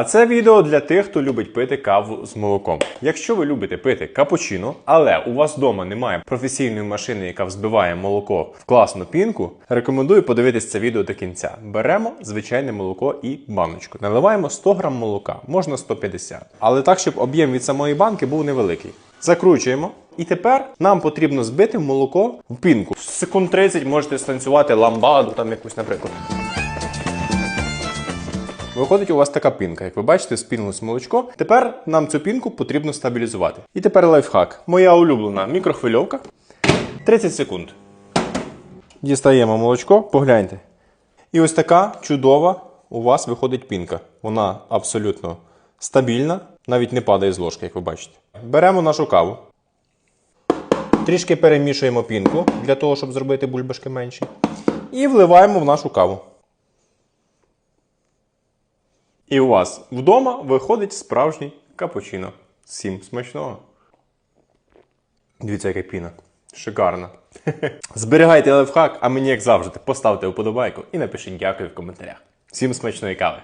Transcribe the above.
А це відео для тих, хто любить пити каву з молоком. Якщо ви любите пити капучино, але у вас вдома немає професійної машини, яка взбиває молоко в класну пінку, рекомендую подивитись це відео до кінця. Беремо звичайне молоко і баночку. Наливаємо 100 грам молока, можна 150. Але так, щоб об'єм від самої банки був невеликий. Закручуємо. І тепер нам потрібно збити молоко в пінку. Секунд 30 можете станцювати ламбаду, там якусь, наприклад. Виходить у вас така пінка. Як ви бачите, спінилось молочко. Тепер нам цю пінку потрібно стабілізувати. І тепер лайфхак. Моя улюблена мікрохвильовка. 30 секунд. Дістаємо молочко, погляньте. І ось така чудова у вас виходить пінка. Вона абсолютно стабільна, навіть не падає з ложки, як ви бачите. Беремо нашу каву. Трішки перемішуємо пінку для того, щоб зробити бульбашки менші. І вливаємо в нашу каву. І у вас вдома виходить справжній капучино. Всім смачного. Дивіться, яка піна. Шикарна. Зберігайте лайфхак, а мені, як завжди, поставте вподобайку і напишіть дякую в коментарях. Всім смачної кави!